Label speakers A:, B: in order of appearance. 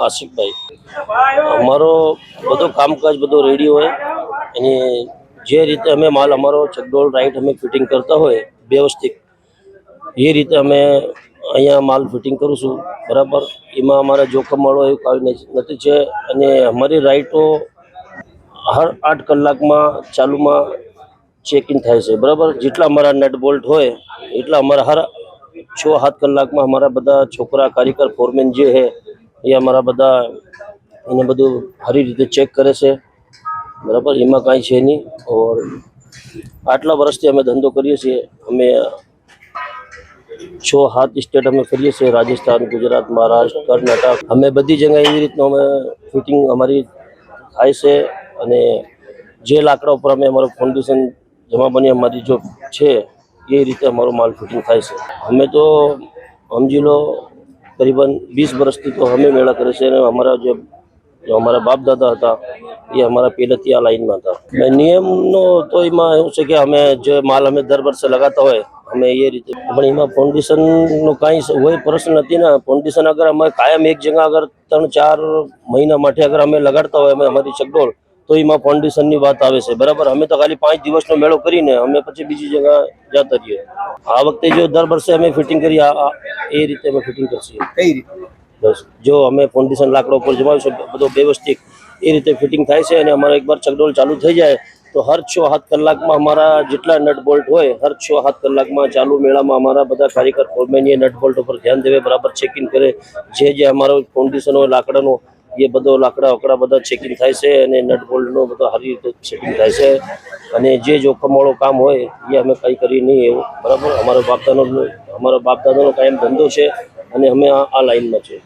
A: આશિકભાઈ. અમારો બધો કામકાજ, બધો રેડી હોય. અને જે રીતે અમે માલ, અમારો ચકડોળ રાઈટ અમે ફિટિંગ કરતા હોય વ્યવસ્થિત એ રીતે અમે અહીંયા માલ ફિટિંગ કરું છું. બરાબર? એમાં અમારે જોખમ મળો એવું કાંઈ નથી- છે. અને અમારી રાઈટો હર આઠ કલાકમાં ચાલુમાં ચેક ઇન થાય છે. બરાબર? જેટલા અમારા નટ બોલ્ટ હોય, એટલા અમારા હર છ સાત કલાકમાં અમારા બધા છોકરા, કારીગર ફોરમેન જે છે એ અમારા બધા એને બધું સારી રીતે ચેક કરે છે. બરાબર? એમાં કાંઈ છે નહીં. ઓર આટલા વર્ષથી અમે ધંધો કરીએ છીએ. અમે છ સાત સ્ટેટ અમે કરીએ છીએ. રાજસ્થાન, ગુજરાત, મહારાષ્ટ્ર, કર્ણાટક. અમે બધી જગ્યાએ એવી રીતનું અમે ફિટિંગ અમારી થાય છે અને જે લાકડા ઉપર અમે અમારું ફાઉન્ડેશન જમા બની અમારી જો છે, એ રીતે અમારો માલ ફિટિંગ થાય છે. અમે તો સમજી લો કરીબન વીસ વર્ષથી તો અમે મેળા કરે છે અને અમારા જે અમારા બાપ દાદા હતા, એ અમારા પહેલેથી આ લાઈનમાં હતા. નિયમનો તો એમાં એવું છે કે અમે જે માલ અમે દર વર્ષે લગાતા હોય, અમે એ રીતે પણ એમાં ફાઉન્ડેશનનો કાંઈ હોય પ્રશ્ન નથી ને. ફાઉન્ડેશન અગર અમે કાયમ એક જગ્યા અગર ત્રણ ચાર મહિના માટે અગર અમે લગાડતા હોય, અમે અમારી ચકડોળ તો એમાં ફાઉન્ડેશનની વાત આવે છે. બરાબર? અમે તો ખાલી પાંચ દિવસનો મેળો કરીને અમે પછી બીજી જગ્યા જતા રહીએ. આ વખતે જો દર વર્ષે અમે ફિટિંગ કરી આ આ- એ રીતે અમે ફિટિંગ કરશું.
B: કઈ રીતે?
A: બસ. જો અમે ફાઉન્ડેશન લાકડા ઉપર જમાવીશું બધો વ્યવસ્થિત એ રીતે ફિટિંગ થાય છે અને અમારે એકવાર ચકડોળ ચાલુ થઈ જાય તો હર છ સાત કલાકમાં અમારા જેટલા નટ બોલ્ટ હોય હર છ સાત કલાકમાં ચાલુ મેળામાં અમારા બધા કારીગર ફોરમેન નટ બોલ્ટ ઉપર ધ્યાન દેવે બરાબર ચેકિંગ કરે જે જે અમારો ફાઉન્ડેશન હોય લાકડાનો એ બધો લાકડા વકડા બધા ચેકિંગ થાય છે અને નટ બોલ્ટનો બધો સારી રીતે ચેકિંગ થાય છે. અને જે જોખમવાળો કામ હોય, એ અમે કંઈ કરી નહીં એવું. બરાબર? અમારો બાપદાનો અમારો બાપદાદાનો કાયમ ધંધો છે અને અમે આ લાઈનમાં છે